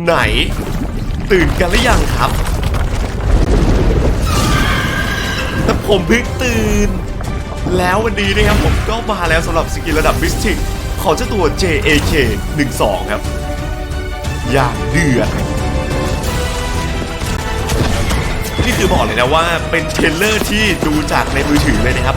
ไหน ตื่นกันหรือยังครับแต่ผมเพิ่งตื่น แล้ววันนี้นะครับผมก็มาแล้วสำหรับสกินระดับมิสติกของเจ้าตัว JAK 12 ครับ อย่างเดือดนี่คือบอกเลยนะว่าเป็นเทรลเลอร์ที่ดูจากในมือถือเลยนะครับ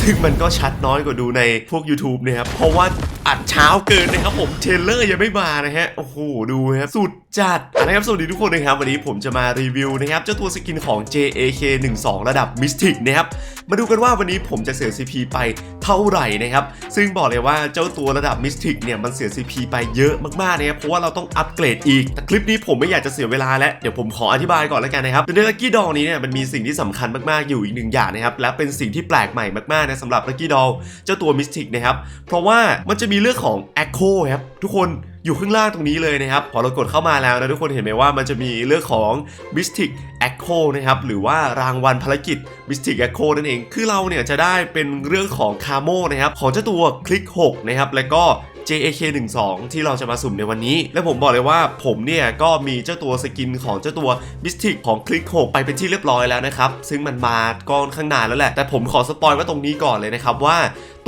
ซึ่งมันก็ชัดน้อยกว่าดูในพวก YouTube นะครับ เพราะว่า อัดเช้าเกินนะครับผมเทรลเลอร์ยังไม่มานะฮะโอ้โหดูนะครับสุดจัดนะครับสวัสดีทุกคนนะครับวันนี้ผมจะมารีวิวนะครับเจ้าตัวสกินของ JAK 12ระดับ Mystic นะครับมาดูกันว่าวันนี้ผมจะเสีย CP ไปเท่าไหร่นะครับซึ่งบอกเลยว่าเจ้าตัวระดับ Mystic เนี่ยมันเสีย CP ไปเยอะมากๆนะครับเพราะว่าเราต้องอัปเกรดอีกแต่คลิปนี้ผมไม่อยากจะเสียเวลาแล้วเดี๋ยวผมขออธิบายก่อนแล้วกันนะครับในลักกี้ดอนี้เนี่ยมันมีสิ่งที่สำคัญมากๆอยู่อีกหนึ่งอย่างนะครับและเป็นสิ่งที่แปลกใหม่มากๆนะสำหรับลักกี้ดอเจ้าตัว Mystic นะครับเพราะว่ามันจะมีีเรื่องของ Echo ครับทุกคนอยู่ข้างล่างตรงนี้เลยนะครับ พอเรากดเข้ามาแล้วนะทุกคนเห็นไหมว่ามันจะมีเรื่องของ Mystic Echo นะครับหรือว่ารางวัลภารกิจ Mystic Echo นั่นเอง คือเราเนี่ยจะได้เป็นเรื่องของคาโมนะครับของเจ้าตัวคลิก 6 นะครับ แล้วก็ JAK 1 2ที่เราจะมาสุ่มในวันนี้ และผมบอกเลยว่าผมเนี่ยก็มีเจ้าตัวสกินของเจ้าตัว Mystic ของคลิก6ไปเป็นที่เรียบร้อยแล้วนะครับ ซึ่งมันมาก้อนข้างหน้าแล้วแหละ แต่ผมขอสปอยไว้ตรงนี้ก่อนเลยนะครับว่า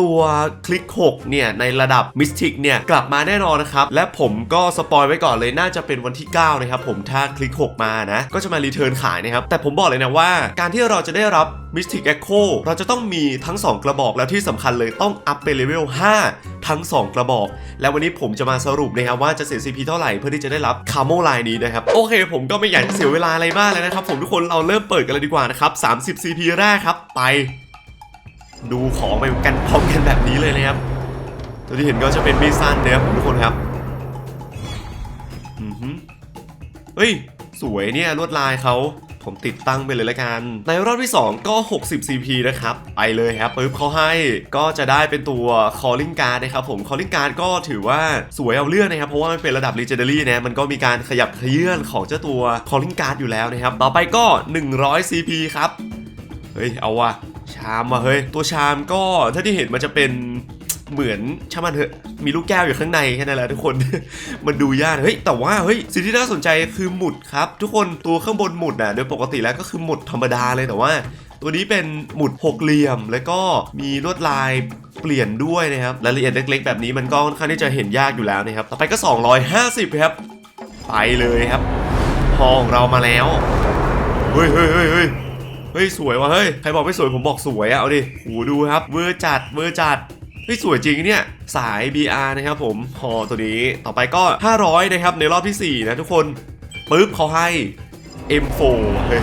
ตัวคลิก 6 เนี่ย ในระดับมิสติกเนี่ย กลับมาแน่นอนนะครับ และผมก็สปอยไว้ก่อนเลยน่าจะเป็นวันที่ 9 นะครับผมถ้าคลิก 6 มานะ ก็จะมารีเทิร์นขายนะครับ แต่ผมบอกเลยนะว่าการที่เราจะได้รับ Mystic Echo เราจะต้องมีทั้ง 2 กระบอกแล้วที่สำคัญเลยต้องอัพเป็นเลเวล 5 ทั้ง 2 กระบอก แล้ววันนี้ผมจะมาสรุปนะครับว่าจะเสีย CP เท่าไหร่เพื่อที่จะได้รับคาโมไลน์นี้นะครับ โอเค ผมก็ไม่อยากเสียเวลาอะไรมากเลยนะครับ ผมทุกคนเราเริ่มเปิดกันเลยดีกว่านะครับ 30 CP แรกครับ ไป ดูของไปกันพร้อมกันแบบนี้เลยนะครับตัวที่เห็นก็จะเป็นมีดสั้นนะครับทุกคนครับอือฮึเฮ้ย สวยเนี่ยลวดลายเขาผมติดตั้งไปเลยละกัน ในรอบที่ 2 ก็ 60 CP นะครับ ไปเลยครับปึ๊บเขาให้ก็จะได้เป็นตัว calling card นะครับผม calling card ก็ถือว่าสวยเอาเรื่องนะครับ เพราะว่ามันเป็นระดับ legendary นะ มันก็มีการขยับเขยื่อนของเจ้าตัว calling card อยู่แล้วนะครับ ต่อไปก็ 100 CP ครับ เฮ้ย เอาว่ะ ชามว่ะเฮ้ย ตัวชามก็ถ้าที่เห็นมันจะเป็นเหมือนช่างมันเถอะมีลูกแก้วอยู่ข้างในแค่นั้นแหละทุกคน มันดูยากเฮ้ยแต่ว่าเฮ้ยสิ่งที่น่าสนใจคือหมุดครับ ทุกคนตัวข้างบนหมุดอะโดยปกติแล้วก็คือหมุดธรรมดาเลยแต่ว่า ตัวนี้เป็นหมุดหกเหลี่ยม แล้วก็มีลวดลายเปลี่ยนด้วยนะครับรายละเอียดเล็ก ๆ แบบนี้มันก็ค่อนข้างที่จะเห็นยากอยู่แล้วนะครับต่อไปก็ 250ครับไปเลยครับพอของเรามาแล้วเฮ้ยเฮ้ยเฮ้ยเฮ้ยเฮ้ยสวยว่ะเฮ้ยใครบอกไม่สวยผมบอกสวยอะเอาดิโหดูครับเวอร์จัดเวอร์จัดเฮ้ยสวยจริงเนี่ยสาย BR นะครับผมพอตัวนี้ต่อไปก็ 500 นะครับ ในรอบที่ 4 นะทุกคนปึ๊บเขาให้ M4 เฮ้ย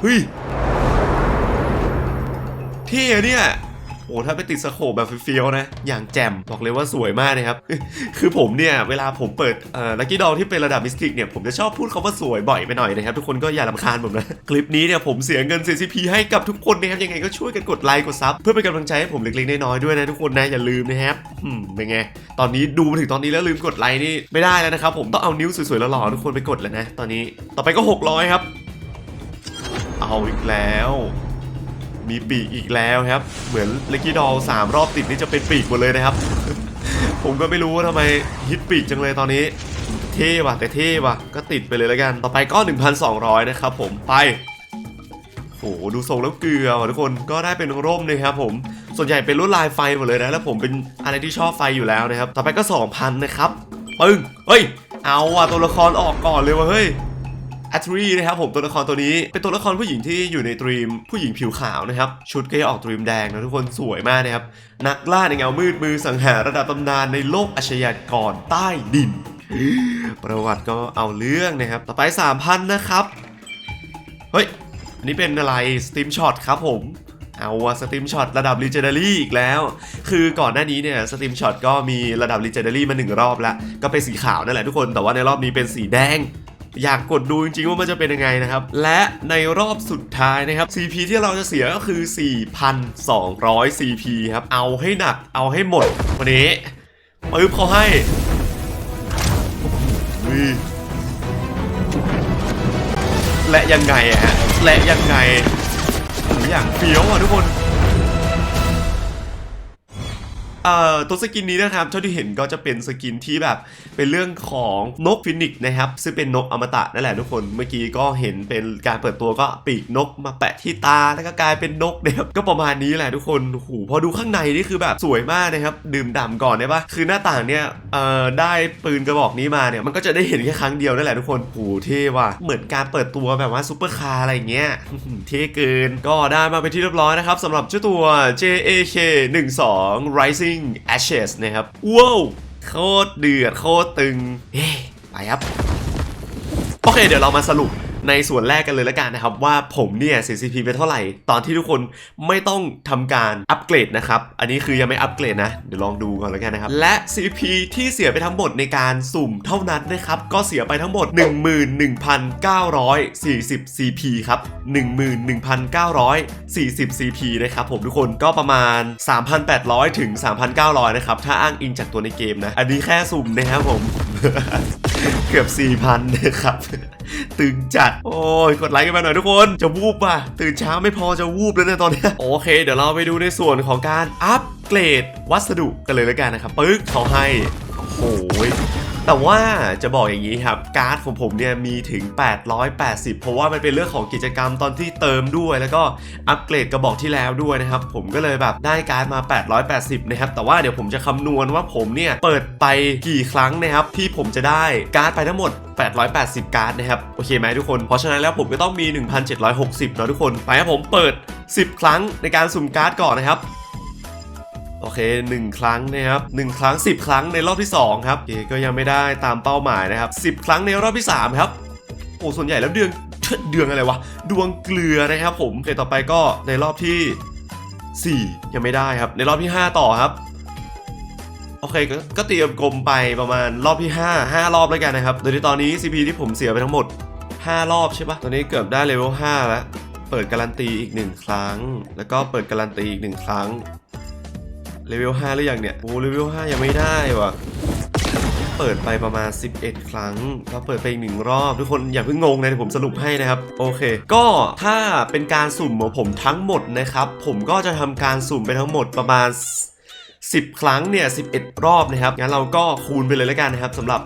เฮ้ยเท่เนี่ย อ้ถ้าไปติดสโคปแบบเฟี้ยวๆนะ อย่างแจ่มบอกเลยว่าสวยมากนะครับ คือผมเนี่ยเวลาผมเปิดเอ่อลักกี้ดอลที่เป็นระดับมิสติกเนี่ยผมจะชอบพูดคาว่าสวยบ่อยไปหน่อยนะครับ ทุกคนก็อย่าลำคาญผมนะ คลิปนี้เนี่ยผมเสียเงิน CCP ให้กับทุกคนนะครับยังไงก็ช่วยกันกดไลค์กดซับเพื่อเป็นกำลังใจให้ผมเล็กๆน้อยๆด้วยนะทุกคนนะอย่าลืมนะครับอืมเป็นไงตอนนี้ดูมาถึงตอนนี้แล้วลืมกดไลค์นี่ไม่ได้แล้วนะครับผมต้องเอานิ้วสวยๆหล่อๆทุกคนไปกดแล้วนะ ตอนนี้ต่อไปก็600ครับเอาอีกแล้ว มีปีกอีกแล้วครับ เหมือนเลกี้ดอลสามรอบติดนี่จะเป็นปีกหมดเลยนะครับ ผมก็ไม่รู้ว่าทำไมฮิตปีกจังเลยตอนนี้เท่ว่ะแต่เท่ว่ะก็ติดไปเลยแล้วกัน ต่อไปก็ 1,200 นะครับผมไปโหดูทรงแล้วเกลือว่ะทุกคนก็ได้เป็นร่มนะครับผมส่วนใหญ่เป็นลวดลายไฟหมดเลยนะแล้วผมเป็นอะไรที่ชอบไฟอยู่แล้วนะครับ ต่อไปก็ 2,000 นะครับปึ้งเฮ้ย เอาอะตัวละครออกก่อนเลยว่ะเฮ้ย อัตรีนะครับผมตัวละครตัวนี้เป็นตัวละครผู้หญิงที่อยู่ในตรีมผู้หญิงผิวขาวนะครับ ชุดก็จะออกตรีมแดงนะทุกคนสวยมากนะครับ นักล่าในเงามืดมือสังหารระดับตำนานในโลกอาชญากรใต้ดิน ประวัติก็เอาเรื่องนะครับ ต่อไป3,000นะครับ เฮ้ย อันนี้เป็นอะไรสต e มช็อตครับผมเอาสต e มช็อตระดับ Legendary อีกแล้ว คือก่อนหน้านี้เนี่ยสต e มช็อตก็มีระดับ Legendary มาหนึ่งรอบแล้ว ก็เป็นสีขาวนั่นแหละทุกคน แต่ว่าในรอบนี้เป็นสีแดง อยากกดดูจริงๆว่ามันจะเป็นยังไงนะครับ และในรอบสุดท้ายนะครับ CP ที่เราจะเสียก็คือ 4,200 CP ครับ เอาให้หนักเอาให้หมด วันนี้ปึ๊บเขาให้และยังไงอะฮะและยังไงอย่างเฟี้ยวอะทุกคน เอ่อตัวสกินนี้นะครับเท่าที่เห็นก็จะเป็นสกินที่แบบเป็นเรื่องของนกฟินิกซ์นะครับซึ่งเป็นนกอมตะนั่นแหละทุกคนเมื่อกี้ก็เห็นเป็นการเปิดตัวก็ปีกนกมาแปะที่ตาแล้วก็กลายเป็นนกนะครับก็ประมาณนี้แหละทุกคนโอ้โหพอดูข้างในนี่คือแบบสวยมากนะครับดื่มด่ำก่อนได้ปะคือหน้าต่างเนี่ยเอ่อได้ปืนกระบอกนี้มาเนี่ยมันก็จะได้เห็นแค่ครั้งเดียวนั่นแหละทุกคนโอ้โหเท่ว่ะเหมือนการเปิดตัวแบบว่าซูเปอร์คาร์อะไรเงี้ยเท่เกินก็ได้มาเป็นที่เรียบร้อยนะครับสำหรับเจ้าตัว JAK 12 Rising Ashes นะครับ ว้าว โคตรเดือด โคตรตึง เฮ้ ไปครับ โอเค เดี๋ยวเรามาสรุป ในส่วนแรกกันเลยล้วกันนะครับ ว่าผมเนี่ย CCP ไปเท่าไหร่ ตอนที่ทุกคนไม่ต้องทำการอัปเกรดนะครับ อันนี้คือยังไม่อัปเกรดนะ เดี๋ยวลองดูก่อนแล้วกันนะครับ และ CP ที่เสียไปทั้งหมดในการสุ่มเท่านั้นนะครับ ก็เสียไปทั้งหมด 11,940 CP ครับ 11,940 CP นะครับผมทุกคนก็ประมาณ 3,800 ถึง 3,900 นะครับ ถ้าอ้างอิงจากตัวในเกมนะ อันนี้แค่สุ่มนะครับผม เกือบ 4,000นะครับ ตึงจัด โอ้ย กดไลค์กันมาหน่อยทุกคน จะวูบป่ะ ตื่นเช้าไม่พอจะวูบแล้วเนี่ยตอนนี้ โอเค เดี๋ยวเราไปดูในส่วนของการอัปเกรดวัสดุกันเลยแล้วกันนะครับ ปึ๊กเขาให้ โอ้ย แต่ว่าจะบอกอย่างนี้ครับ การ์ดของผมเนี่ยมีถึง 880 เพราะว่ามันเป็นเรื่องของกิจกรรมตอนที่เติมด้วย แล้วก็อัปเกรดกระบอกที่แล้วด้วยนะครับ ผมก็เลยแบบได้การ์ดมา 880 นะครับ แต่ว่าเดี๋ยวผมจะคำนวณว่าผมเนี่ยเปิดไปกี่ครั้งนะครับ ที่ผมจะได้การ์ดไปทั้งหมด 880 การ์ดนะครับ โอเคไหมทุกคน เพราะฉะนั้นแล้วผมก็ต้องมี 1,760 เนาะทุกคน ไปครับผมเปิด 10 ครั้งในการสุ่มการ์ดก่อนนะครับ โอเค 1 ครั้งนะครับ1ครั้ง 10 ครั้งในรอบที่ 2 ครับโอเคก็ยังไม่ได้ตามเป้าหมายนะครับ 10 ครั้งในรอบที่ 3 ครับโอ้ส่วนใหญ่แล้วเดือนเดือนอะไรวะดวงเกลือนะครับผมโอเคต่อไปก็ในรอบที่ 4 ยังไม่ได้ครับ ในรอบที่ 5 ต่อครับโอเคก็ก็เตรียมกลมไปประมาณรอบที่ 5 5 รอบแล้วกันนะครับ โดยที่ตอนนี้ CP ที่ผมเสียไปทั้งหมด 5 รอบใช่ปะตอนนี้เกือบได้เลเวล5แล้ว เปิดการันตีอีก 1 ครั้ง แล้วก็เปิดการันตีอีก 1 ครั้ง เลเวล5หรือยังเนี่ย โอ้เลเวล5ยังไม่ได้ว่ะ เปิดไปประมาณ 11 ครั้งก็เปิดไปอีกหนึ่งรอบ ทุกคนอย่าเพิ่งงงนะเดี๋ยวผมสรุปให้นะครับ โอเค ก็ถ้าเป็นการสุ่มของผมทั้งหมดนะครับ ผมก็จะทำการสุ่มไปทั้งหมดประมาณ 10 ครั้งเนี่ย11 รอบนะครับงั้นเราก็คูณไปเลยแล้วกันนะครับสำหรับ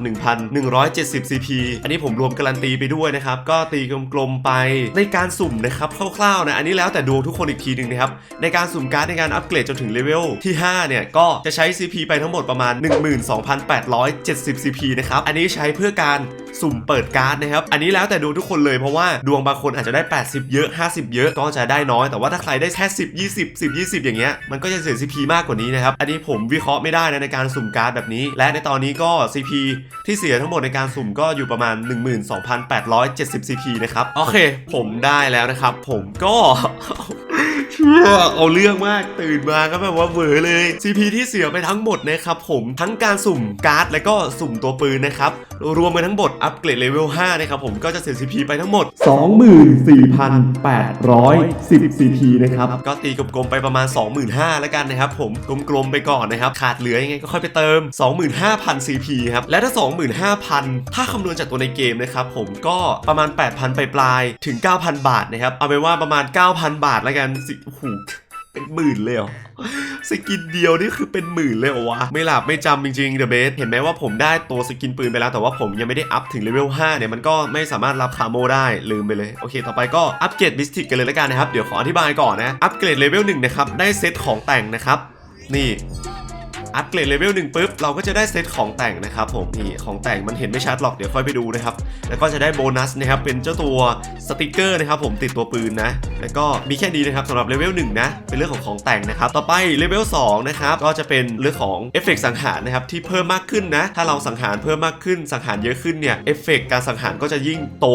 1,170 CP อันนี้ผมรวมการันตีไปด้วยนะครับก็ตีกลมๆไปในการสุ่มนะครับคร่าวๆนะอันนี้แล้วแต่ดวงทุกคนอีกทีหนึ่งนะครับในการสุ่มการ์ดในการอัปเกรดจนถึงเลเวลที่5เนี่ยก็จะใช้ CP ไปทั้งหมดประมาณ 12,870 CP นะครับอันนี้ใช้เพื่อการ สุ่มเปิดการ์ดนะครับ อันนี้แล้วแต่ดวงทุกคนเลยเพราะว่าดวงบางคนอาจจะได้ 80 เยอะ 50 เยอะก็จะได้น้อย แต่ว่าถ้าใครได้แค่10 20 10 20 อย่างเงี้ยมันก็จะเสีย CP มากกว่านี้นะครับ อันนี้ผมวิเคราะห์ไม่ได้นะในการสุ่มการ์ดแบบนี้ และในตอนนี้ก็ CP ที่เสียทั้งหมดในการสุ่มก็อยู่ประมาณ 12,870 CP นะครับ โอเค ผมได้แล้วนะครับ ผมก็ เอาเรื่องมากตื่นมาก็แบบว่าเวอร์เลย CP ที่เสียไปทั้งหมดนะครับผมทั้งการสุ่มการ์ดและก็สุ่มตัวปืนนะครับรวมไปทั้งหมดอัปเกรดเลเวล5นะครับผมก็จะเสีย CP ไปทั้งหมด 24,810 CP นะครับก็ตีกลมๆไปประมาณ 25,000แล้วกันนะครับผมกลมๆไปก่อนนะครับขาดเหลือยังไงก็ค่อยไปเติม 25,000 CP ครับและถ้า 25,000 ถ้าคำนวณจากตัวในเกมนะครับผมก็ประมาณ 8,000 ไปปลายๆถึง 9,000 บาทนะครับเอาเป็นว่าประมาณ 9,000 บาทแล้วกันโอ้โหเป็นหมื่นเลยเหรอสกินเดียวนี่คือเป็นหมื่นเลยเหรอวะไม่หลับไม่จำจริงๆเดอะเบสเห็นไหมว่าผมได้ตัวสกินปืนไปแล้วแต่ว่าผมยังไม่ได้อัพถึงเลเวล5เนี่ยมันก็ไม่สามารถรับคาโมได้ลืมไปเลยโอเค ต่อไปก็อัปเกรดมิสติกกันเลยละกันนะครับเดี๋ยวขออธิบายก่อนนะอัปเกรดเลเวล1นะครับได้เซตของแต่งนะครับนี่ อัปเกรดเลเวลหนึ่งปุ๊บเราก็จะได้เซตของแต่งนะครับผมนี่ของแต่งมันเห็นไม่ชัดหรอกเดี๋ยวค่อยไปดูนะครับแล้วก็จะได้โบนัสนะครับเป็นเจ้าตัวสติกเกอร์นะครับผมติดตัวปืนนะ แล้วก็มีแค่นี้นะครับสำหรับเลเวลหนึ่งนะเป็นเรื่องของของแต่งนะครับต่อไปเลเวล2นะครับก็จะเป็นเรื่องของเอฟเฟกต์สังหารนะครับที่เพิ่มมากขึ้นนะ ถ้าเราสังหารเพิ่มมากขึ้นสังหารเยอะขึ้นเนี่ยเอฟเฟกต์การสังหารก็จะยิ่งโต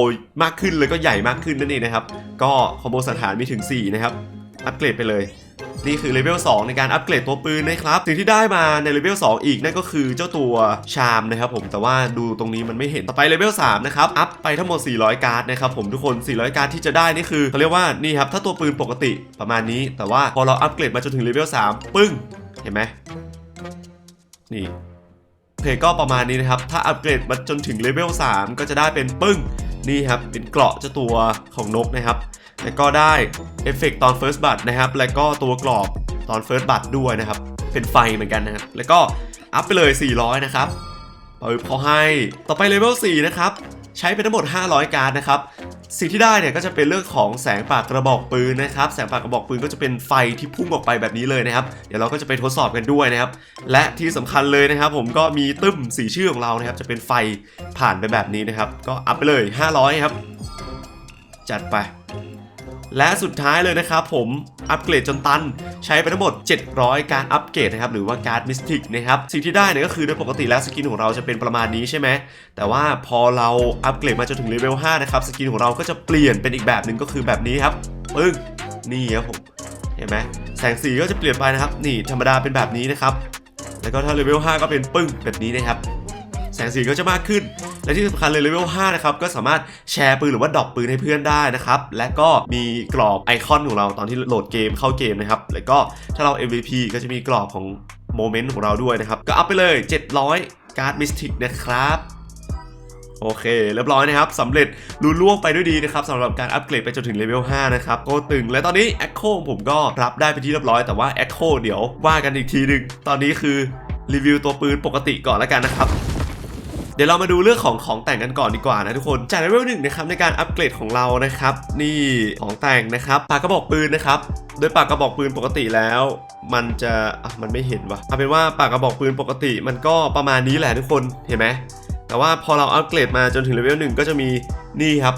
มากขึ้นเลยก็ใหญ่มากขึ้นนั่นเองนะครับก็คอมโบสังหารมีถึง4นะครับอัปเกรดไปเลย นี่คือเลเวล2ในการอัปเกรดตัวปืนนะครับสิ่งที่ได้มาในเลเวล2อีกนั่นก็คือเจ้าตัวชามนะครับผมแต่ว่าดูตรงนี้มันไม่เห็นต่อไปเลเวล3นะครับอัพไปทั้งหมด 400 การ์ดนะครับผมทุกคน 400 การ์ดที่จะได้นี่คือเขาเรียกว่านี่ครับถ้าตัวปืนปกติประมาณนี้ แต่ว่าพอเราอัปเกรดมาจนถึงเลเวล3ปึ้งเห็นไหมนี่โอเคก็ประมาณนี้นะครับถ้าอัปเกรดมาจนถึงเลเวล3ก็จะได้เป็นปึ้งนี่ครับเป็นเกราะเจ้าตัวของนกนะครับ แล้วก็ได้เอฟเฟกตอน First b u t นะครับ แล้วก็ตัวกรอบตอน First b u t ด้วยนะครับ เป็นไฟเหมือนกันนะครับ แล้วก็อัพไปเลย 400 นะครับปึ๊บเขาให้ต่อไปเลเวล4นะครับ ใช้ไปทั้งหมด 500 การ์ดนะครับ สิ่งที่ได้เนี่ยก็จะเป็นเรื่องของแสงปากกระบอกปืนนะครับ แสงปากกระบอกปืนก็จะเป็นไฟที่พุ่งออกไปแบบนี้เลยนะครับ เดี๋ยวเราก็จะไปทดสอบกันด้วยนะครับ และที่สำคัญเลยนะครับ ผมก็มีตึ้มสีชื่อของเรานะครับ จะเป็นไฟผ่านไปแบบนี้นะครับ ก็อัพไปเลย 500 ครับ จัดไป และสุดท้ายเลยนะครับผมอัปเกรดจนตัน ใช้ไปทั้งหมด 700 การอัปเกรดนะครับหรือว่าการ์ดมิสติกนะครับสิ่งที่ได้เนี่ยก็คือโดยปกติแล้วสกินของเราจะเป็นประมาณนี้ใช่ไหมแต่ว่าพอเราอัปเกรดมาจนถึงเลเวล5นะครับสกินของเราก็จะเปลี่ยนเป็นอีกแบบหนึ่งก็คือแบบนี้ครับปึ้งนี่ครับผมเห็นไหมแสงสีก็จะเปลี่ยนไปนะครับนี่ธรรมดาเป็นแบบนี้นะครับแล้วก็ถ้าเลเวล5ก็เป็นปึ้งแบบนี้นะครับแสงสีก็จะมากขึ้น และที่สำคัญเลยเลเวล5นะครับก็สามารถแชร์ปืนหรือว่าดรอปปืนให้เพื่อนได้นะครับและก็มีกรอบไอคอนของเราตอนที่โหลดเกมเข้าเกมนะครับแล้วก็ถ้าเรา MVP ก็จะมีกรอบของโมเมนต์ของเราด้วยนะครับก็อัพไปเลย 700 การ์ดมิสติกนะครับโอเคเรียบร้อยนะครับสำเร็จลุล่วงไปด้วยดีนะครับสำหรับการอัปเกรดไปจนถึงเลเวล 5 นะครับก็ตึงและตอนนี้ Echo ผมก็รับได้ไปที่เรียบร้อยแต่ว่า Echo เดี๋ยวว่ากันอีกทีหนึ่งตอนนี้คือรีวิวตัวปืนปกติก่อนแล้วกันนะครับ เดี๋ยวเรามาดูเรื่องของของแต่งกันก่อนดีกว่านะทุกคน จากเลเวลหนึ่งนะครับในการอัปเกรดของเรานะครับ นี่ของแต่งนะครับปากกระบอกปืนนะครับโดยปากกระบอกปืนปกติแล้ว มันจะอะมันไม่เห็นวะเอาเป็นว่าปากกระบอกปืนปกติมันก็ประมาณนี้แหละทุกคนเห็นไหมแต่ว่าพอเราอัปเกรดมาจนถึงเลเวลหนึ่งก็จะมีนี่ครับ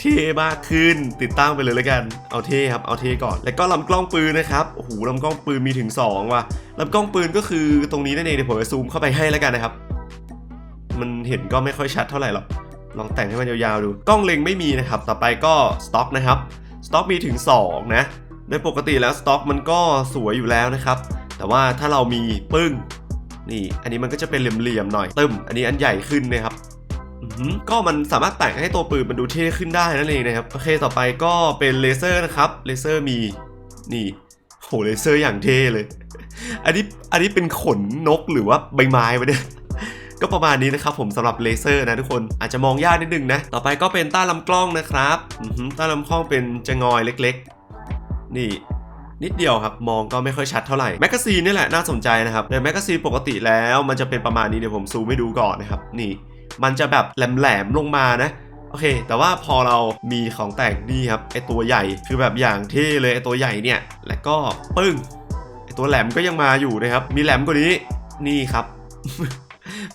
เท่มากขึ้นติดตั้งไปเลยแล้วกันเอาเท่ครับเอาเท่ก่อน แล้วก็ลำกล้องปืนนะครับโอ้โหลำกล้องปืนมีถึง 2 ว่ะลำกล้องปืนก็คือตรงนี้นั่นเองเดี๋ยวผมจะซูมเข้าไปให้แล้วกันนะครับ มันเห็นก็ไม่ค่อยชัดเท่าไหร่หรอกลองแต่งให้มันยาวๆดู กล้องเล็งไม่มีนะครับ ต่อไปก็สต็อกนะครับสต็อกมีถึง 2 นะโดยปกติแล้วสต็อกมันก็สวยอยู่แล้วนะครับ แต่ว่าถ้าเรามีปึ้งนี่อันนี้มันก็จะเป็นเหลี่ยมๆหน่อยตึมอันนี้อันใหญ่ขึ้นนะครับก็มันสามารถแต่งให้ตัวปืนมันดูเท่ขึ้นได้นั่นเองนะครับโอเคต่อไปก็เป็นเลเซอร์นะครับเลเซอร์มีนี่โหเลเซอร์อย่างเท่เลย อันนี้อันนี้เป็นขนนกหรือว่าใบไม้วะเนี่ย ก็ประมาณนี้นะครับผมสำหรับเลเซอร์นะทุกคนอาจจะมองยากนิดนึงนะ ต่อไปก็เป็นต้าลำกล้องนะครับอือหือใต้ลำกล้องเป็นจะงอยเล็กๆ นี่นิดเดียวครับ มองก็ไม่ค่อยชัดเท่าไหร่แมกกาซีนนี่แหละน่าสนใจนะครับในแมกกาซีนปกติแล้วมันจะเป็นประมาณนี้เดี๋ยวผมซูมให้ดูก่อนนะครับนี่ มันจะแบบแหลมๆลงมานะโอเค แต่ว่าพอเรามีของแต่งนี่ครับไอตัวใหญ่คือแบบอย่างเท่เลยไอตัวใหญ่เนี่ย แล้วก็ปึ้งไอตัวแหลมก็ยังมาอยู่นะครับ มีแหลมกว่านี้นี่ครับ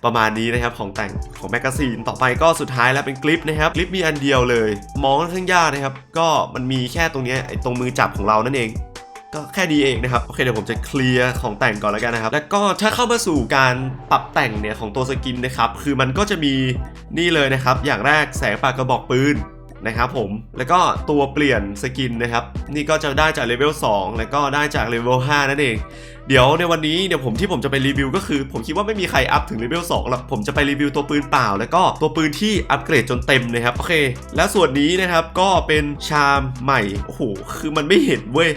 ประมาณนี้นะครับของแต่งของแมกกาซีนต่อไปก็สุดท้ายแล้วเป็นคลิปนะครับคลิปมีอันเดียวเลย มองค่อนข้างยากนะครับ ก็มันมีแค่ตรงนี้ไอ้ตรงมือจับของเรานั่นเองก็แค่ดีเองนะครับ โอเค เดี๋ยวผมจะเคลียร์ของแต่งก่อนแล้วกันนะครับ แล้วก็ถ้าเข้ามาสู่การปรับแต่งเนี่ยของตัวสกินนะครับ คือมันก็จะมีนี่เลยนะครับ อย่างแรกแสงปากกระบอกปืน นะครับผม แล้วก็ตัวเปลี่ยนสกินนะครับ นี่ก็จะได้จากเลเวล2แล้วก็ได้จากเลเวล5นั่นเอง เดี๋ยวในวันนี้เดี๋ยวผมที่ผมจะไปรีวิวก็คือ ผมคิดว่าไม่มีใครอัพถึงเลเวล2หรอก ผมจะไปรีวิวตัวปืนเปล่า แล้วก็ตัวปืนที่อัปเกรดจนเต็มนะครับ โอเค แล้วส่วนนี้นะครับก็เป็นชามใหม่ โอ้โห คือมันไม่เห็นเว้ย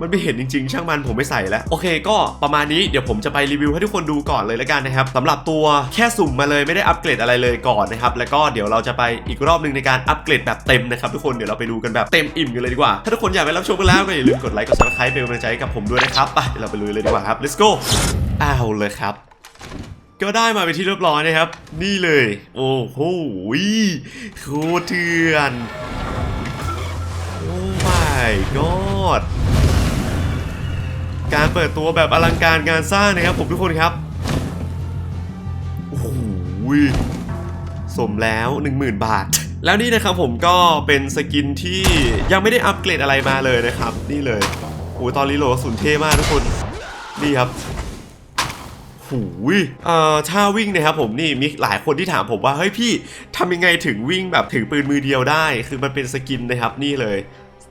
มันไม่เห็นจริงๆ ช่างมันผมไม่ใส่แล้ว โอเค ก็ประมาณนี้เดี๋ยวผมจะไปรีวิวให้ทุกคนดูก่อนเลยแล้วกันนะครับสำหรับตัวแค่สุ่มมาเลยไม่ได้อัปเกรดอะไรเลยก่อนนะครับแล้วก็เดี๋ยวเราจะไปอีกรอบหนึ่งในการอัปเกรดแบบเต็มนะครับทุกคนเดี๋ยวเราไปดูกันแบบเต็มอิ่มกันเลยดีกว่า ถ้าทุกคนอยากไปรับชมกันแล้วก็อย่าลืมกดไลค์กด subscribe เป็นกำลังใจให้กับผมด้วยนะครับไปเดี๋ยวเราไปลุยเลยดีกว่าครับ let's go อ้าวเลยครับก็ได้มาเป็นที่เรียบร้อยนะครับ นี่เลย โอ้โหโคตรเถื่อน โอ้ my god การเปิดตัวแบบอลังการงานสร้างนะครับผมทุกคนครับ โอ้โหสมแล้ว 10,000 บาท แล้วนี่นะครับผมก็เป็นสกินที่ยังไม่ได้อัปเกรดอะไรมาเลยนะครับ นี่เลยโอ้ตอนรีโหลดสุนเท่มากทุกคน นี่ครับหูยเอ่อท่าวิ่งนะครับผมนี่มีหลายคนที่ถามผมว่า เฮ้ยพี่ทำยังไงถึงวิ่งแบบถึงปืนมือเดียวได้ คือมันเป็นสกินนะครับนี่เลย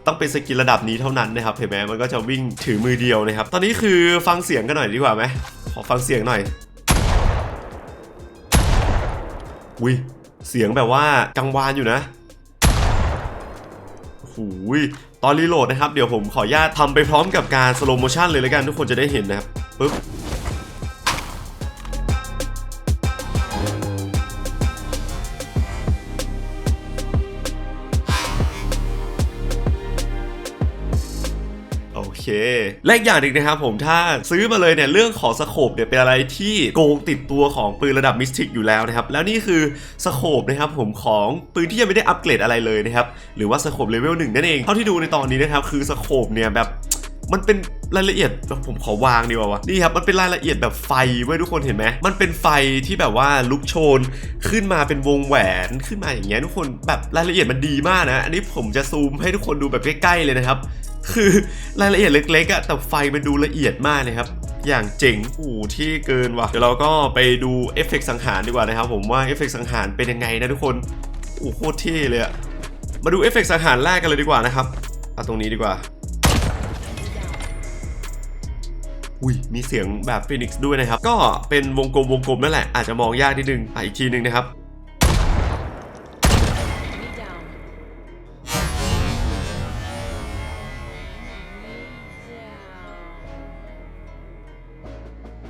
ต้องเป็นสกินระดับนี้เท่านั้นนะครับเห็นไหมมันก็จะวิ่งถือมือเดียวนะครับ ตอนนี้คือฟังเสียงกันหน่อยดีกว่าไหมขอฟังเสียงหน่อยอุ้ยเสียงแบบว่ากังวานอยู่นะหูยตอนรีโหลดนะครับ เดี๋ยวผมขออนุญาตทำไปพร้อมกับการสโลโมชันเลยแล้วกันทุกคนจะได้เห็นนะครับปึ๊บ เค และอีกอย่างหนึ่งนะครับผมถ้าซื้อมาเลยเนี่ยเรื่องของสโคปเนี่ยเป็นอะไรที่โกงติดตัวของปืนระดับมิสติกอยู่แล้วนะครับแล้วนี่คือสโคปนะครับผมของปืนที่ยังไม่ได้อัปเกรดอะไรเลยนะครับหรือว่าสโคปเลเวลหนึ่งนั่นเองเท่าที่ดูในตอนนี้นะครับคือสโคปเนี่ยแบบมันเป็นรายละเอียดผมขอวางดีกว่าวะนี่ครับมันเป็นรายละเอียดแบบไฟไว้ยทุกคนเห็นไหมมันเป็นไฟที่แบบว่าลุกโชน ขึ้นมาเป็นวงแหวนขึ้นมาอย่างเงี้ยทุกคนแบบรายละเอียดมันดีมากนะ อันนี้ผมจะซูมให้ทุกคนดูแบบใกล้ๆเลยนะครับ คือรายละเอียดเล็กๆอะแต่ไฟมันดูละเอียดมากเลยครับอย่างเจ๋งโอ้ที่เกินว่ะเดี๋ยวเราก็ไปดูเอฟเฟกต์สังหารดีกว่านะครับผมว่าเอฟเฟกต์สังหารเป็นยังไงนะทุกคนโอ้โคตรเท่เลยอะมาดูเอฟเฟกต์สังหารแรกกันเลยดีกว่านะครับเอาตรงนี้ดีกว่าอุ้ยมีเสียงแบบฟินิกซ์ด้วยนะครับ ก็เป็นวงกลมวงกลมนั่นแหละอาจจะมองยากนิดนึงอะอีกทีนึงนะครับ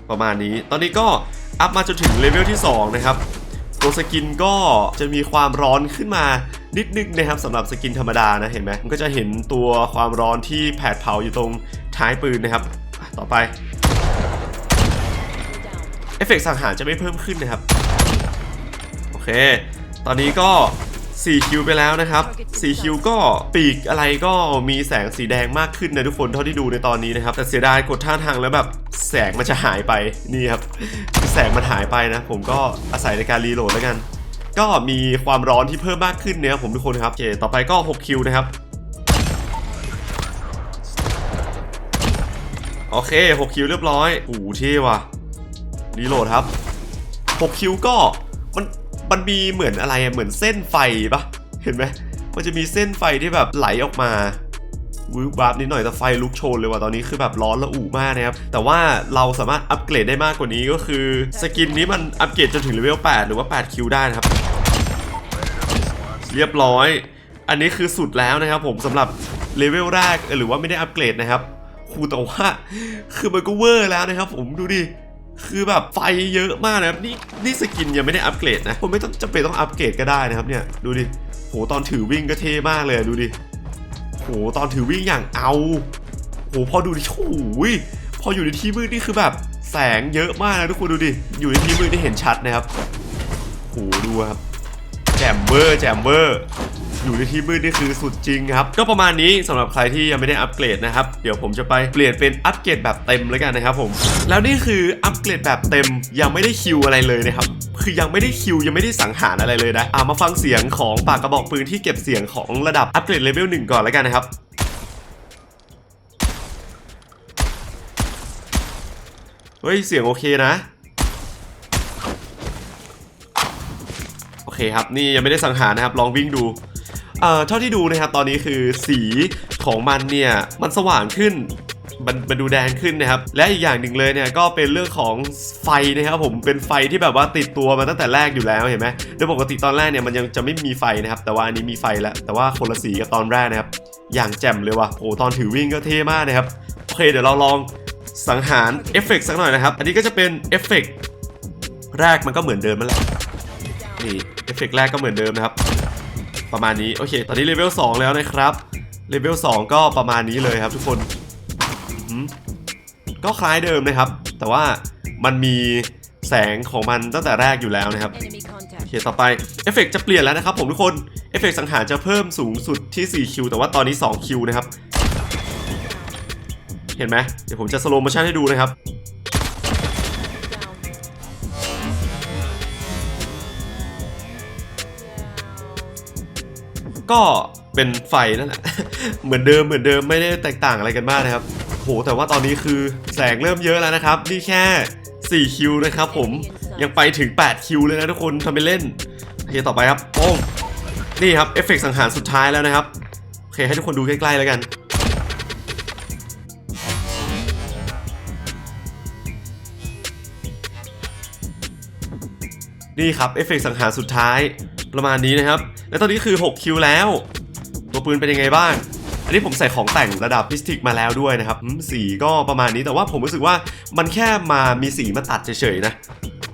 ประมาณนี้ ตอนนี้ก็อัพมาจนถึงเลเวลที่ 2 นะครับ ตัวสกินก็จะมีความร้อนขึ้นมานิดนึงนะครับสำหรับสกินธรรมดานะเห็นไหมมันก็จะเห็นตัวความร้อนที่แผดเผาอยู่ตรงท้ายปืนนะครับ ต่อไปเอฟเฟกต์สังหารจะไม่เพิ่มขึ้นนะครับ โอเค ตอนนี้ก็ 4คิวไปแล้วนะครับ4คิวก็ปีกอะไรก็มีแสงสีแดงมากขึ้นนะทุกคนเท่าที่ดูในตอนนี้นะครับ แต่เสียดายกดท่าทางแล้วแบบแสงมันจะหายไปนี่ครับ แสงมันหายไปนะ ผมก็อาศัยในการรีโหลดแล้วกัน ก็มีความร้อนที่เพิ่มมากขึ้นเนี่ยผมทุกคนครับโอเคต่อไปก็6คิวนะครับโอเค6คิวเรียบร้อยโอ้โหเท่ว่ะรีโหลดครับ6คิวก็มัน มันมีเหมือนอะไรเหมือนเส้นไฟปะเห็นไหมมันจะมีเส้นไฟที่แบบไหลออกมาวูบวาบนิดหน่อยแต่ไฟลุกโชนเลยว่ะตอนนี้คือแบบร้อนระอุมากนะครับ แต่ว่าเราสามารถอัปเกรดได้มากกว่านี้ก็คือ สกินนี้มันอัปเกรดจนถึงเลเวล 8 หรือว่า 8 คิวได้นะครับ เรียบร้อย อันนี้คือสุดแล้วนะครับผมสำหรับเลเวลแรกหรือว่าไม่ได้อัปเกรดนะครับครูแต่ว่าคือมันก็เวอร์แล้วนะครับผมดูดิ คือแบบไฟเยอะมากนะครับนี่นี่สกินยังไม่ได้อัปเกรดนะผมไม่ต้องจำเป็นต้องอัปเกรดก็ได้นะครับเนี่ยดูดิโหตอนถือวิ่งก็เท่มากเลยดูดิโหตอนถือวิ่งอย่างเอาโหพอดูดิโอ้ยพออยู่ในที่มืดนี่คือแบบแสงเยอะมากนะทุกคนดูดิอยู่ในที่มืดนี่เห็นชัดนะครับโหดูครับแจมเบอร์แจมเบอร์ อยู่ในที่มืดนี่คือสุดจริงครับ ก็ประมาณนี้สำหรับใครที่ยังไม่ได้อัปเกรดนะครับ เดี๋ยวผมจะไปเปลี่ยนเป็นอัปเกรดแบบเต็มแล้วกันนะครับผม แล้วนี่คืออัปเกรดแบบเต็มยังไม่ได้คิวอะไรเลยนะครับ คือยังไม่ได้คิวยังไม่ได้สังหารอะไรเลยนะอ่ามาฟังเสียงของปากกระบอกปืนที่เก็บเสียงของระดับอัปเกรดเลเวลหนึ่งก่อนแล้วกันนะครับเฮ้ยเสียงโอเคนะโอเคครับ นี่ยังไม่ได้สังหารนะครับ ลองวิ่งดู เอ่อเท่าที่ดูนะครับตอนนี้คือสีของมันเนี่ยมันสว่างขึ้นมันมันดูแดงขึ้นนะครับ และอีกอย่างหนึ่งเลยเนี่ยก็เป็นเรื่องของไฟนะครับผมเป็นไฟที่แบบว่าติดตัวมาตั้งแต่แรกอยู่แล้วเห็นไหมโดยปกติตอนแรกเนี่ยมันยังจะไม่มีไฟนะครับ แต่ว่าอันนี้มีไฟแล้วแต่ว่าคนละสีกับตอนแรกนะครับ อย่างแจ่มเลยว่ะโอ้ตอนถือวิ่งก็เท่มากนะครับโอเคเดี๋ยวเราลองสังหารเอฟเฟกต์สักหน่อยนะครับ อันนี้ก็จะเป็นเอฟเฟกต์แรกมันก็เหมือนเดิมนั่นแหละนี่เอฟเฟกต์แรกก็เหมือนเดิมนะครับ ประมาณนี้ โอเค ตอนนี้เลเวล2แล้วนะครับ เลเวล2ก็ประมาณนี้เลยครับทุกคน ก็คล้ายเดิมนะครับ แต่ว่ามันมีแสงของมันตั้งแต่แรกอยู่แล้วนะครับ โอเค ต่อไป เอฟเฟกต์จะเปลี่ยนแล้วนะครับผมทุกคน เอฟเฟกต์สังหารจะเพิ่มสูงสุดที่ 4 คิว แต่ว่าตอนนี้ 2 คิวนะครับ เห็นไหมเดี๋ยวผมจะสโลโมชั่นให้ดูนะครับ ก็เป็นไฟนั่นแหละ เหมือนเดิมเหมือนเดิมไม่ได้แตกต่างอะไรกันมากนะครับโหแต่ว่าตอนนี้คือแสงเริ่มเยอะแล้วนะครับ นี่แค่ 4 คิวนะครับผมยังไปถึง 8 คิวเลยนะทุกคนทำไปเล่นโอเคต่อไปครับโป้งนี่ครับเอฟเฟกต์สังหารสุดท้ายแล้วนะครับโอเคให้ทุกคนดูใกล้ๆแล้วกันนี่ครับเอฟเฟกต์สังหารสุดท้าย ประมาณนี้นะครับ และตอนนี้คือ 6 คิวแล้ว ตัวปืนเป็นยังไงบ้าง อันนี้ผมใส่ของแต่งระดับพิสติกมาแล้วด้วยนะครับสีก็ประมาณนี้แต่ว่าผมรู้สึกว่ามันแค่มามีสีมาตัดเฉยๆนะ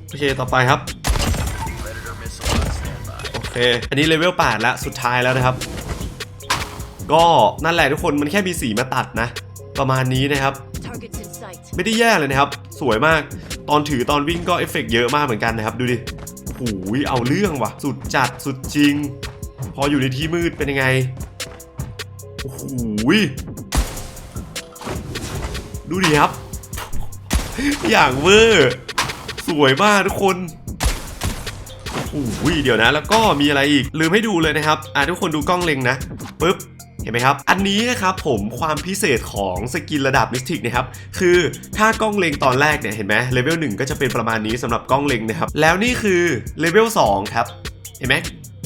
โอเคต่อไปครับ โอเค อันนี้เลเวล8แล้วสุดท้ายแล้วนะครับ ก็นั่นแหละทุกคนมันแค่มีสีมาตัดนะ ประมาณนี้นะครับไม่ได้แย่เลยนะครับ สวยมาก ตอนถือตอนวิ่งก็เอฟเฟกต์เยอะมากเหมือนกันนะครับ ดูดิ หูยเอาเรื่องว่ะ สุดจัดสุดจริง พออยู่ในที่มืดเป็นยังไง โอ้โหยดูดิครับ อย่างเวอร์ สวยมากทุกคนโอ้โหเดี๋ยวนะ แล้วก็มีอะไรอีก ลืมให้ดูเลยนะครับ อะทุกคนดูกล้องเล็งนะปึ๊บ เห็นไหมครับ อันนี้นะครับผมความพิเศษของสกินระดับมิสติกนะครับ คือถ้ากล้องเล็งตอนแรกเนี่ยเห็นไหมเลเวล1ก็จะเป็นประมาณนี้สำหรับกล้องเล็งนะครับ แล้วนี่คือเลเวล2ครับ เห็นไหม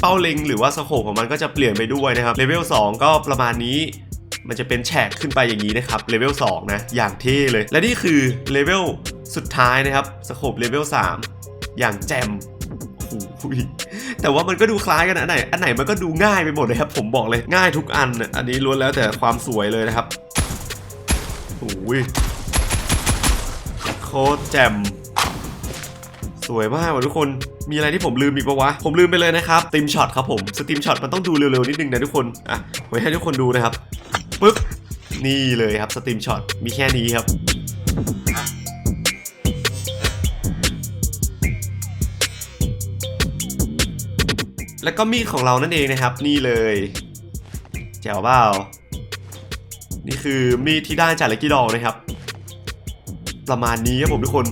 เป้าเล็งหรือว่าสโคปของมันก็จะเปลี่ยนไปด้วยนะครับเลเวล2ก็ประมาณนี้มันจะเป็นแฉกขึ้นไปอย่างนี้นะครับเลเวล2นะอย่างเท่เลย และนี่คือเลเวลสุดท้ายนะครับสโคปเลเวล3อย่างแจมโอ้โห แต่ว่ามันก็ดูคล้ายกันนะอันไหนอันไหนมันก็ดูง่ายไปหมดเลยครับ ผมบอกเลยง่ายทุกอัน อันนี้ล้วนแล้วแต่ความสวยเลยนะครับโอ้ยโคตรแจมสวยมากว่ะทุกคน มีอะไรที่ผมลืมอีกปะวะ ผมลืมไปเลยนะครับสตรีมช็อตครับผม สตรีมช็อตมันต้องดูเร็วๆนิดนึงนะทุกคน อะไว้ให้ทุกคนดูนะครับ ปึ๊บ นี่เลยครับสตรีมช็อต มีแค่นี้ครับ แล้วก็มีดของเรานั่นเองนะครับ นี่เลย แจ๋วเปล่านี่คือมีดที่ได้จากเลกกี้ดอลนะครับ ประมาณนี้ครับผมทุกคน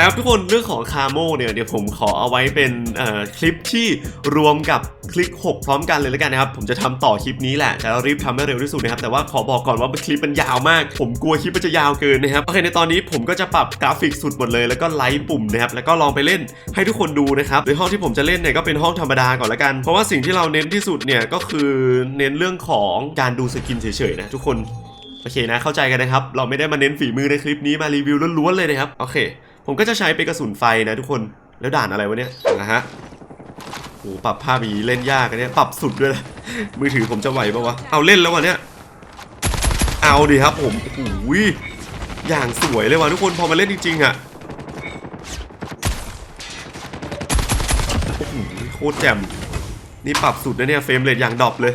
เอาละครับทุกคนเรื่องของคาโมเนี่ยเดี๋ยวผมขอเอาไว้เป็นเอ่อคลิปที่รวมกับคลิก 6 พร้อมกันเลยแล้วกันนะครับ ผมจะทำต่อคลิปนี้แหละจะรีบทำให้เร็วที่สุดนะครับ แต่ว่าขอบอกก่อนว่าคลิปมันยาวมาก ผมกลัวคลิปมันจะยาวเกินนะครับ โอเค ในตอนนี้ผมก็จะปรับกราฟิกสุดหมดเลย แล้วก็ไลค์ปุ่มนะครับ แล้วก็ลองไปเล่นให้ทุกคนดูนะครับโดยห้องที่ผมจะเล่นเนี่ยก็เป็นห้องธรรมดาก่อนละกัน เพราะว่าสิ่งที่เราเน้นที่สุดเนี่ยก็คือเน้นเรื่องของการดูสกินเฉยๆนะทุกคน โอเคนะ เข้าใจกันนะครับ เราไม่ได้มาเน้นฝีมือในคลิปนี้มารีวิวล้วนๆเลยนะครับ โอเค ผมก็จะใช้เป็นกระสุนไฟนะทุกคน แล้วด่านอะไรวะเนี่ยนะฮะโอ้ปรับภาพอย่างนี้เล่นยากอันเนี้ยปรับสุดด้วยนะมือถือผมจะไหวปะวะ เอาเล่นแล้ววะเนี่ย เอาดิครับผมโอ้ยอย่างสวยเลยว่ะทุกคนพอมาเล่นจริงๆอะโอ้โหโคตรแจ่มนี่ปรับสุดนะเนี่ยเฟรมเรทอย่างดรอปเลย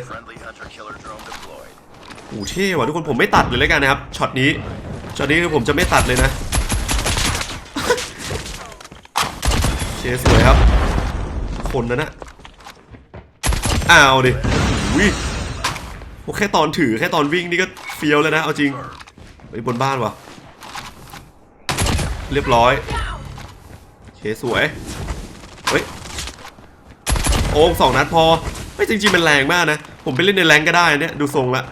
โอ้เท่ว่ะทุกคนผมไม่ตัดเลยแล้วกันนะครับช็อตนี้ช็อตนี้คือผมจะไม่ตัดเลยนะ โอเค สวยครับ คนนั้นนะอ้าวดิโอ้ยโอ้แค่ตอนถือแค่ตอนวิ่งนี่ก็เฟี้ยวแล้วนะ เอาจริงไปบนบ้านวะเรียบร้อยเคสวย เฮ้ย โอ้สองนัดพอ ไม่จริงๆมันแรงมากนะ ผมไปเล่นในแรงก็ได้เนี่ย ดูทรงละ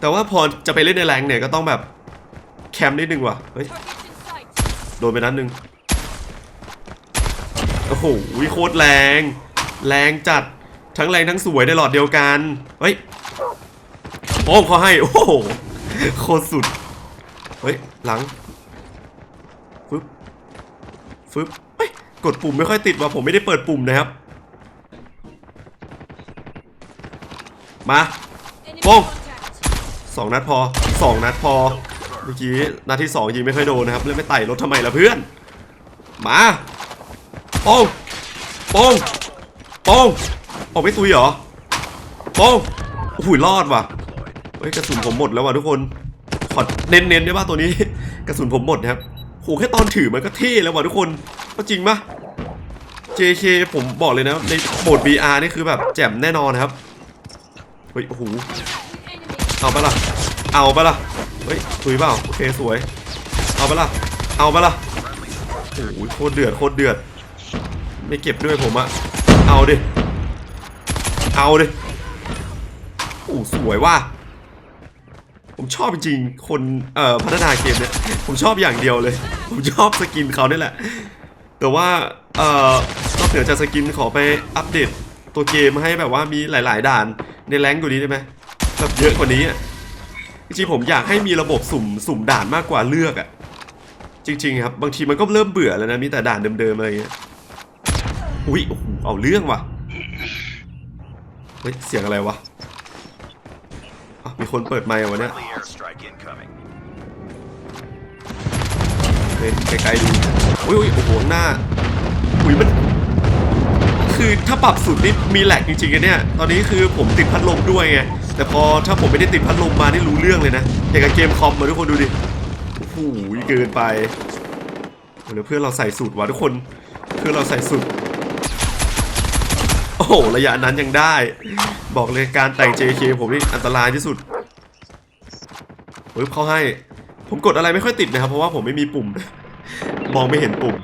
แต่ว่าพอจะไปเล่นในแรงเนี่ยก็ต้องแบบแคมป์นิดนึงว่ะ เฮ้ย โดนไปนัดนึง โอ้โหโคตรแรง แรงจัดทั้งแรงทั้งสวยในหลอดเดียวกัน เฮ้ยโอ้เขาให้ โอ้โหโคตรสุด เฮ้ย หลัง ฟึบ ฟึบเฮ้ย กดปุ่มไม่ค่อยติดว่ะผมไม่ได้เปิดปุ่มนะครับ มา Enemy Bom. contact. สองนัดพอสองนัดพอ เมื่อกี้นัดที่สองยิงไม่ค่อยโดนนะครับ เล่นไม่ไต่รถทำไมล่ะเพื่อน มา ป้งป้งป้งออกไม่ตุยเหรอป้งโอ้โหรอดว่ะเฮ้ยกระสุนผมหมดแล้วว่ะทุกคนขอเน้นๆได้ป่ะตัวนี้ กระสุนผมหมดนะครับโหแค่ตอนถือมันก็เท่แล้วว่ะทุกคนก็จริงปะ JK ผมบอกเลยนะในโหมด VR นี่คือแบบแจ่มแน่นอนนะครับเฮ้ยโอ้โหเอาไปล่ะเอาไปล่ะเฮ้ยถุยเปล่าโอเคสวย เอาไปล่ะเอาไปล่ะโอ้โหโคตรเดือดโคตรเดือด ไม่เก็บด้วยผมอะเอาดิ เอาดิโอ้สวยว่ะ ผมชอบจริงคนเอ่อพัฒนาเกมเนี่ย ผมชอบอย่างเดียวเลย ผมชอบสกินเขาเนี่ยแหละ แต่ว่าเอ่อนอกเหนือจากสกินขอไปอัปเดตตัวเกมให้แบบว่ามีหลาย ๆ ด่านในแรงกว่านี้ได้ไหมแบบเยอะกว่านี้อะจริงๆผมอยากให้มีระบบสุ่มสุ่มด่านมากกว่าเลือกอะจริง ๆ ครับ บางทีมันก็เริ่มเบื่อแล้วนะมีแต่ด่านเดิมๆอะไรอย่างเงี้ย อุ้ยเอาเรื่องว่ะ เฮ้ย เสียงอะไรวะ มีคนเปิดไมค์วะเนี่ยเฮ้ยไกลๆดูอุ้ยโอ้โห หน้า อุ้ยมัน คือถ้าปรับสุดนี่มีแหลกจริงๆอะเนี่ย ตอนนี้คือผมติดพัดลมด้วยไง แต่พอถ้าผมไม่ได้ติดพัดลมมานี่รู้เรื่องเลยนะ อย่างกับเกมคอมมาทุกคนดูดิ โอ้โห เกินไปเดี๋ยวเพื่อนเราใส่สูตรว่ะทุกคน เพื่อนเราใส่สูตร อ้โห ระยะนั้นยังได้ บอกเลยการแต่ง JK ผมนี่อันตรายที่สุดปึ๊บเขาให้ ผมกดอะไรไม่ค่อยติดนะครับ เพราะว่าผมไม่มีปุ่ม มองไม่เห็นปุ่ม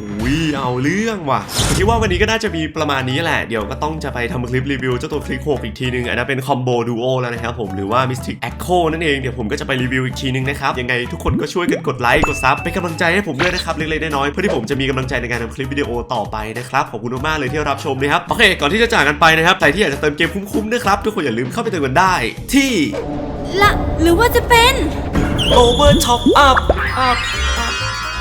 อุ้ยเอาเรื่องว่ะผมคิดว่าวันนี้ก็น่าจะมีประมาณนี้แหละ เดี๋ยวก็ต้องจะไปทำคลิปรีวิวเจ้าตัวคลิกโคอีกทีนึงอันนั้นเป็นคอมโบดูโอแล้วนะครับผมหรือว่า Mystic Echo นั่นเองเดี๋ยวผมก็จะไปรีวิวอีกทีนึงนะครับ ยังไงทุกคนก็ช่วยกันกดไลค์กดซับเป็นกำลังใจให้ผมด้วยนะครับเล็กๆน้อยๆเพื่อที่ผมจะมีกำลังใจในการทำคลิปวิดีโอต่อไปนะครับขอบคุณมากๆเลยที่รับชมนะครับโอเค ก่อนที่จะจากกันไปนะครับใครที่อยากจะเติมเกมคุ้มๆนะครับทุกคนอย่าลืมเข้าไปเติมกันได้ ที่ละหรือว่าจะเป็น Over Top Up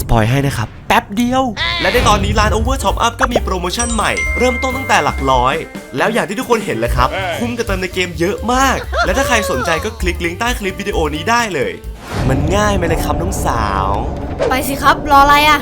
สปอยให้นะครับ แป๊บเดียว และในตอนนี้ร้าน Over Top Up ก็มีโปรโมชั่นใหม่ เริ่มต้นตั้งแต่หลักร้อย แล้วอย่างที่ทุกคนเห็นเลยครับ คุ้มกับเติมในเกมเยอะมาก และถ้าใครสนใจก็คลิกลิงก์ใต้คลิปวิดีโอนี้ได้เลย มันง่ายไหมเลยครับน้องสาว ไปสิครับรออะไรอะ